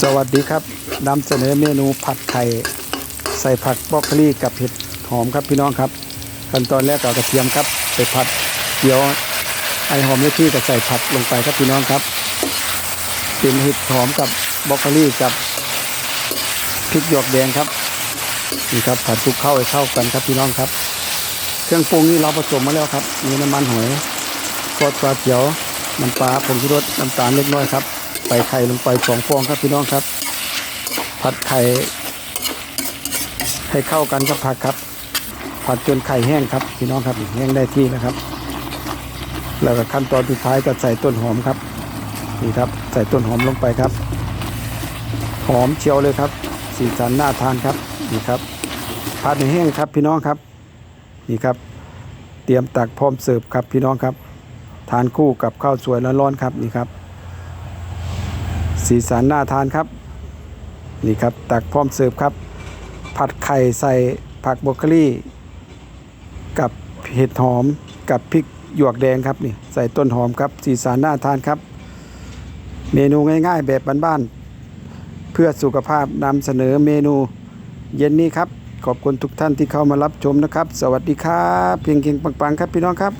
สวัสดีครับนำเสนอเมนูผัดไข่ใส่ผักบรอกโคลีกับเห็ดหอมครับพี่น้องครับขั้นตอนแรกเอากระเทียมครับไปผัดเดี๋ยวไอหอมที่ก็ใส่ผักลงไปครับพี่น้องครับเป็นเห็ดหอมกับบรอกโคลีกับพริกหยวกแดงครับนี่ครับผัดคลุกเข้าให้เข้ากันครับพี่น้องครับ เครื่องปรุงนี่เราผสมมาแล้วครับ มีน้ำมันหอยซอสปลาเขียวน้ำปลาผงชูรสน้ำตาลเล็กน้อยครับ ใส่ไข่ลงไปสองฟองครับพี่น้องครับ ผัดไข่ให้เข้ากันกับผักครับ ผัดจนไข่แห้งครับพี่น้องครับแห้งได้ที่แล้วครับ แล้วก็ขั้นตอนสุดท้ายก็ใส่ต้นหอมครับนี่ครับใส่ต้นหอมลงไปครับ หอมเชียวเลยครับ สีสันน่าทานครับนี่ครับผัดให้แห้งครับพี่น้องครับนี่ครับ เตรียมตักพร้อมเสิร์ฟครับพี่น้องครับ ทานคู่กับข้าวสวยร้อนๆครับนี่ครับ สีสันน่าทานครับ นี่ครับตักพร้อมเสิร์ฟครับ ผัดไข่ใส่ผักบรอกโคลีกับเห็ดหอมกับพริกหยวกแดงครับนี่ใส่ต้นหอมครับ สีสันน่าทานครับ เมนูง่ายๆ แบบบ้านๆเพื่อสุขภาพนำเสนอเมนูเย็นนี้ครับ ขอบคุณทุกท่านที่เข้ามารับชมนะครับ สวัสดีครับ เพียงเพียงปังๆ ครับพี่น้องครับ